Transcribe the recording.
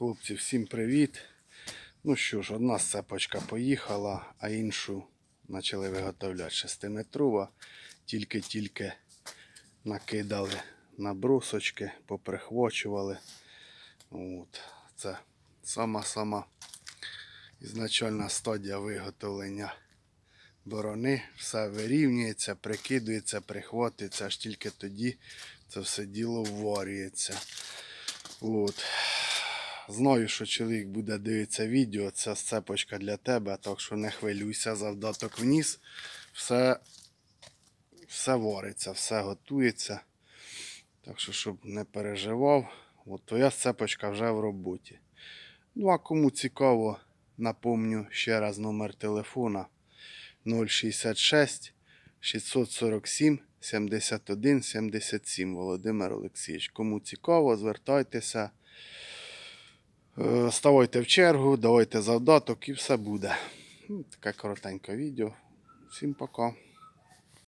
Хлопці, всім привіт. Ну що ж, одна сцепочка поїхала, а іншу почали виготовляти шестиметрова. Тільки-тільки накидали набросочки, поприхвачували. От. Це сама-сама ізначальна стадія виготовлення борони. Все вирівнюється, прикидується, прихватується, аж тільки тоді це все діло вварюється. От. Знаю, що чоловік буде дивитися відео, це сцепочка для тебе, так що не хвилюйся, завдаток вніс. Все, все вариться, все готується. Так що, щоб не переживав, от твоя сцепочка вже в роботі. Ну, а кому цікаво, напомню ще раз номер телефона 066 647 71 77 Володимир Олексійович. Кому цікаво, звертайтеся. Е, Ставайте в чергу, давайте завдаток і все буде. Таке коротеньке відео. Всім пока.